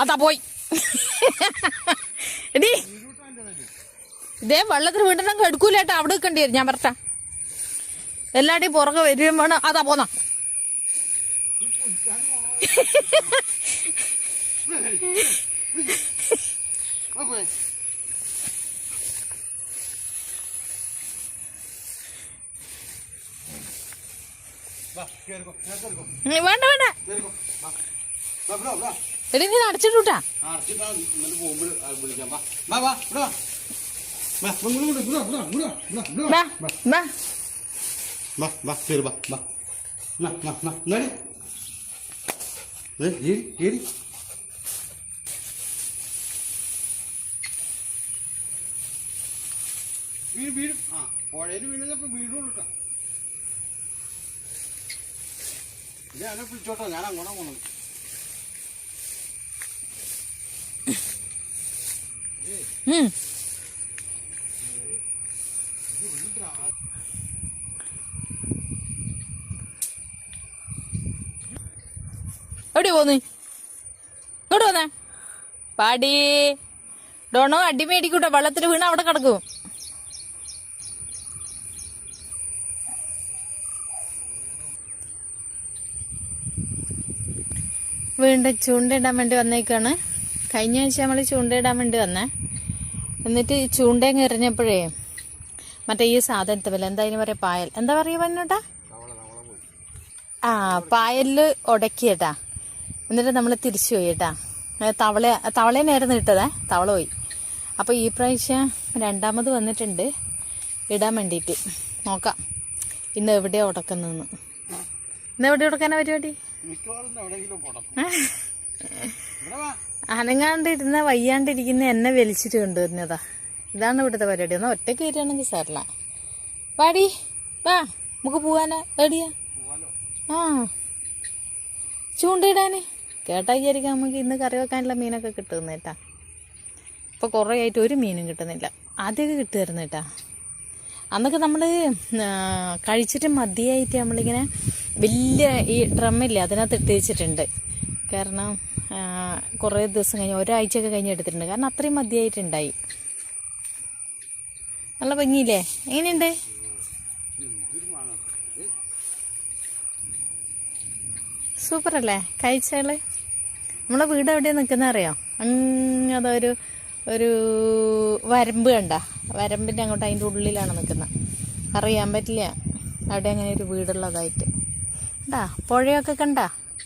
അതാ പോയി. എടി. ഇതേ വെള്ളത്തിൽ വീണ്ടെണ്ണം എടുക്കൂലേട്ടാ അവിടെ നിൽക്കേണ്ടി വരും. ഞാൻ പറഞ്ഞ എല്ലാടെയും പുറകെ വരികയും വേണം. അതാ പോന്ന. വേണ്ട വേണ്ട. എടി നീ അടച്ചിട്ടൂട്ടാ. വാ വാ വാ വാ. കേറി വാ വാ. നാ നാ നാ നടി ഏ ഏരി ഏരി. വീട് വീടും. ആ പുഴയിൽ വീഴുന്നപ്പോ വീടും കേട്ടോ. പിടിച്ചോട്ടോ ഞാൻ അങ്ങോട്ടാ പോണത്. എവിടെ പോന്ന്? ഇങ്ങോട്ട് പോന്നേ പാടി. ഡോണോ അടിമേടിക്കൂട്ടോ. വെള്ളത്തിൽ വീണ അവിടെ കിടക്കും. വീണ്ടും ചൂണ്ടയിടാൻ വേണ്ടി വന്നേക്കാണ്. കഴിഞ്ഞ ആഴ്ച നമ്മൾ ചൂണ്ടയിടാൻ വേണ്ടി വന്നേ. എന്നിട്ട് ഈ ചൂണ്ടയും എറിഞ്ഞപ്പോഴേ മറ്റേ ഈ സാധനത്തെ വില എന്താ അതിന് പറയാ പായൽ. എന്താ പറയാ പറഞ്ഞോട്ടാ ആ പായലിൽ ഉടക്കിയേട്ടാ എന്നിട്ട് നമ്മൾ തിരിച്ചു പോയി കേട്ടാ തവള തവള തവളേനായിരുന്നു ഇട്ടതേ. തവള പോയി. അപ്പൊ ഈ പ്രാവശ്യം രണ്ടാമത് വന്നിട്ടുണ്ട്. ഇടാൻ വേണ്ടിയിട്ട്. നോക്കാം. ഇന്ന് എവിടെയാ ഉടക്കുന്നതെന്ന് ഇന്ന് എവിടെ ഉടക്കാനാ പരിപാടി? അനങ്ങാണ്ടിരുന്ന വയ്യാണ്ടിരിക്കുന്ന എന്നെ വലിച്ചിട്ട് കൊണ്ടുവരുന്നതാ. ഇതാണ് ഇവിടുത്തെ പരിപാടി. എന്നാൽ ഒറ്റയ്ക്ക് വരികയാണെങ്കിൽ സാറില്ല വാടി വാ നമുക്ക് പോവാനാ. എടിയാ ആ. ചൂണ്ടയിടാന്. കേട്ടാ വിചാരിക്കാം നമുക്ക് ഇന്ന് കറി വെക്കാനുള്ള മീനൊക്കെ കിട്ടുന്ന കേട്ടാ. ഇപ്പൊ കുറേ ആയിട്ട് ഒരു മീനും കിട്ടുന്നില്ല. ആദ്യമൊക്കെ കിട്ടുമായിരുന്നു കേട്ടാ. അന്നൊക്കെ നമ്മൾ കഴിച്ചിട്ട് മതിയായിട്ട് നമ്മളിങ്ങനെ വലിയ ഈ ഡ്രമ്മില്ലേ അതിനകത്ത് ഇട്ട് വെച്ചിട്ടുണ്ട്. കാരണം കുറേ ദിവസം കഴിഞ്ഞ് ഒരാഴ്ചയൊക്കെ കഴിഞ്ഞ് എടുത്തിട്ടുണ്ട്. കാരണം അത്രയും മതിയായിട്ടുണ്ടായി. നല്ല ഭംഗിയില്ലേ? എങ്ങനെയുണ്ട്? സൂപ്പർ അല്ലേ കഴിച്ചാൽ നമ്മളെ വീട് എവിടെയാണ് നിൽക്കുന്ന അറിയോ? അതൊരു ഒരു വരമ്പ് കണ്ട. വരമ്പിന്റെ അങ്ങോട്ട് അതിന്റെ ഉള്ളിലാണ് നിൽക്കുന്നത്. അറിയാൻ പറ്റില്ല. അവിടെ അങ്ങനെ ഒരു വീടുള്ളതായിട്ട്. കണ്ടാ? പുഴയൊക്കെ കണ്ടാ?